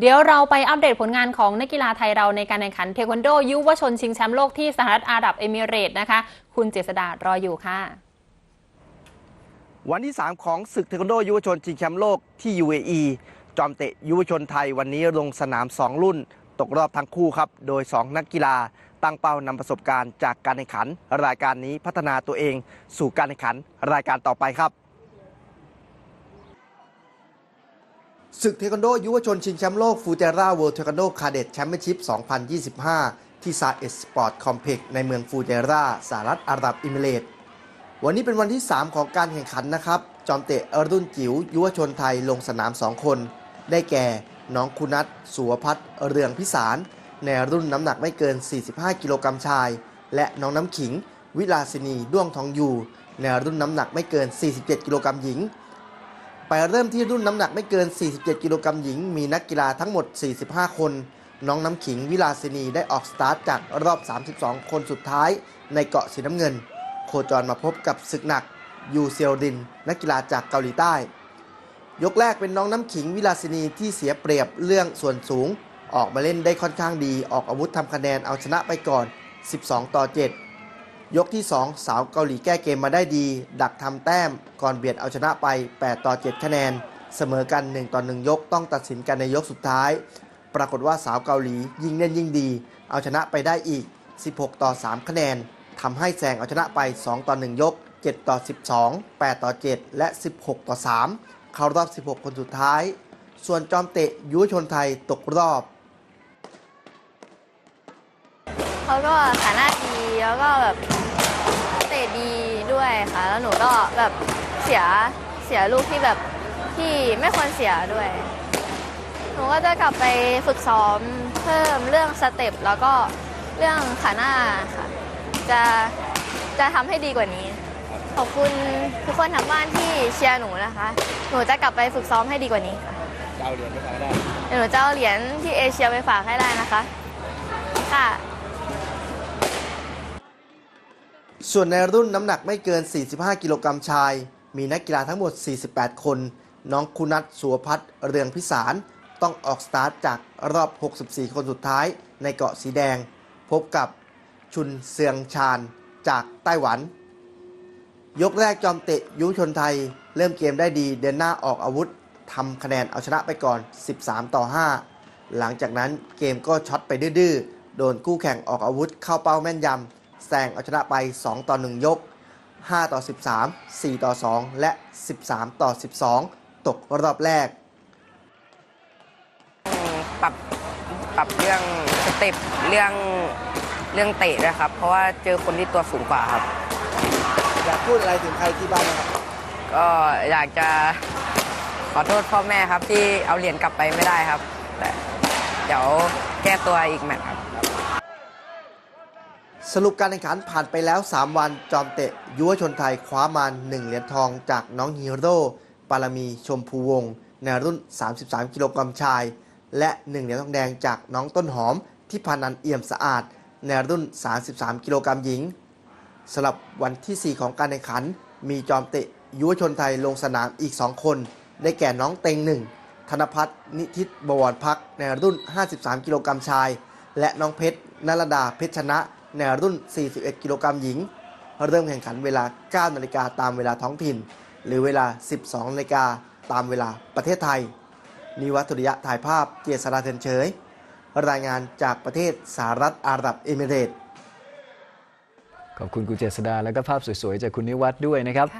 เดี๋ยวเราไปอัปเดตผลงานของนักกีฬาไทยเราในการแข่งขันเทควันโด ยุวชนชิงแชมป์โลกที่สหรัฐอาหรับเอมิเรตส์นะคะ คุณเจษดารออยู่ค่ะ วันที่ 3 ของศึกเทควันโด ยุวชนชิงแชมป์โลกที่ UAE จอมเตะยุวชนไทยวันนี้ลงสนาม 2 รุ่น ตกรอบทั้งคู่ครับ โดย 2 นักกีฬาตั้งเป้านำประสบการณ์จากการแข่งขัน รายการนี้พัฒนาตัวเอง สู่การแข่งขันรายการต่อไปครับ ศึกเทควันโดยุวชนชิงแชมป์โลกฟูเจราเวิลด์เทควันโดคาเดตแชมเปี้ยนชิพ 2025 ที่ซาเอสสปอร์ตคอมเพล็กซ์ในเมืองฟูเจราสหรัฐอาหรับเอมิเรต วันนี้เป็นวันที่ 3 ของการแข่งขันนะครับ จอมเตะรุ่นจิ๋วยุวชนไทยลงสนาม 2 คน ได้แก่ น้องคุณัทสุวพัฒน์เรืองพิสาร ในรุ่นน้ำหนักไม่เกิน 45 กิโลกรัมชาย และน้องน้ำขิง วิลาสินีด้วงทองอยู่ ในรุ่นน้ำหนักไม่เกิน 47 กิโลกรัมหญิง ไปเริ่มที่รุ่นน้ำหนักไม่เกิน 47 กิโลกรัมหญิง มีนักกีฬาทั้งหมด 45 คน น้องน้ำขิงวิลาสินีได้ออกสตาร์ทจากรอบ 32 คนสุดท้ายในเกาะสีน้ำเงิน โคจรมาพบกับศึกหนัก ยูเซียวดิน นักกีฬาจากเกาหลีใต้ ยกแรกเป็นน้องน้ำขิงวิลาสินีที่เสียเปรียบเรื่องส่วนสูง ออกมาเล่นได้ค่อนข้างดี ออกอาวุธทำคะแนนเอาชนะไปก่อน 12 ต่อ 7 ยกที่ 2 สาวเกาหลีแก้เกมมาได้ดี ดักทำแต้มก่อนเบียดเอาชนะไป 8 ต่อ 7 คะแนน เสมอกัน 1 ต่อ 1 ยกต้องตัดสินกันในยกสุดท้าย ปรากฏว่าสาวเกาหลียิ่งเล่นยิ่งดี เอาชนะไปได้อีก 16 ต่อ 3 คะแนนทำให้แซงเอาชนะไป 2 ต่อ 1 ยก 7 ต่อ 12 8 ต่อ 7 และ 16 ต่อ 3 เข้ารอบ 16 คนสุดท้าย ส่วนจอมเตะยุวชนไทยตกรอบ เขาก็ฐานะ ดีแล้วก็แบบเตะดีด้วยค่ะ แล้วหนูก็แบบเสียเสียลูกที่แบบที่ไม่ควรเสียด้วย หนูก็จะกลับไปฝึกซ้อมเพิ่มเรื่องสเต็ปแล้วก็เรื่องขาหน้าค่ะ จะจะทำให้ดีกว่านี้ ขอบคุณทุกคนทางบ้านที่เชียร์หนูนะคะ หนูจะกลับไปฝึกซ้อมให้ดีกว่านี้ค่ะจะเอาเหรียญไปฝากได้เดี๋ยวหนูจะเอาเหรียญที่เอเชียไปฝากให้ได้นะคะ ค่ะ ส่วนในรุ่นน้ำหนักไม่เกิน 45 กิโลกรัมชาย มีนักกีฬาทั้งหมด 48 คน น้องคุณัทสุวพัฒน์เรืองพิสาร ต้องออกสตาร์ทจากรอบ 64 คนสุดท้ายในเกาะสีแดง พบกับชุนเซียงชานจากไต้หวัน ยกแรกจอมเตะยุชนไทย เริ่มเกมได้ดีเดินหน้าออกอาวุธทำคะแนนเอาชนะไปก่อน 13 ต่อ 5 หลังจากนั้นเกมก็ช็อตไปดื้อๆ โดนคู่แข่งออกอาวุธเข้าเป้าแม่นยำ แซงเอาชนะไป 2 ต่อ 1 ยก 5 ต่อ 13 4 ต่อ 2 และ 13 ต่อ 12 ตกรอบแรก ปรับปรับเรื่องสเต็ปเรื่องเรื่องเตะด้วยครับ เพราะว่าเจอคนที่ตัวสูงกว่าครับ อยากพูดอะไรถึงใครที่บ้านนะครับ ก็อยากจะขอโทษพ่อแม่ครับที่เอาเหรียญกลับไปไม่ได้ครับ แต่เดี๋ยวแก้ตัวอีกแมตช์ครับ สรุปการแข่งขันผ่านไปแล้ว 3 วันจอมเตะยุวชนไทยคว้ามา1เหรียญทองจากน้องฮีโร่ปารมีชมพูวงศ์ในรุ่น 33 กิโลกรัมชาย และ 1 เหรียญทองแดงจากน้องต้นหอมที่พานันเอี่ยมสะอาด ในรุ่น 33 กิโลกรัมหญิงสำหรับวันที่ 4 ของการแข่งขัน มีจอมเตะยุวชนไทยลงสนามอีก 2 คน ได้แก่น้องเต็งหนึ่งธนพัฒน์นิทิตบวรพักในรุ่น 53 กิโลกรัมชาย และน้องเพชรนรดาเพชรชนะ ในรุ่น 41 กิโลกรัมหญิง เริ่มแข่งขันเวลา 9 นาฬิกาตามเวลาท้องถิ่น หรือเวลา 12 นาฬิกาตามเวลาประเทศไทย นิวัตุริยะถ่ายภาพเจษราเทินเฉย รายงานจากประเทศสหรัฐอาหรับเอมิเรตส์ ขอบคุณคุณเจษดาและก็ภาพสวยๆ จากคุณนิวัฒน์ด้วยนะครับ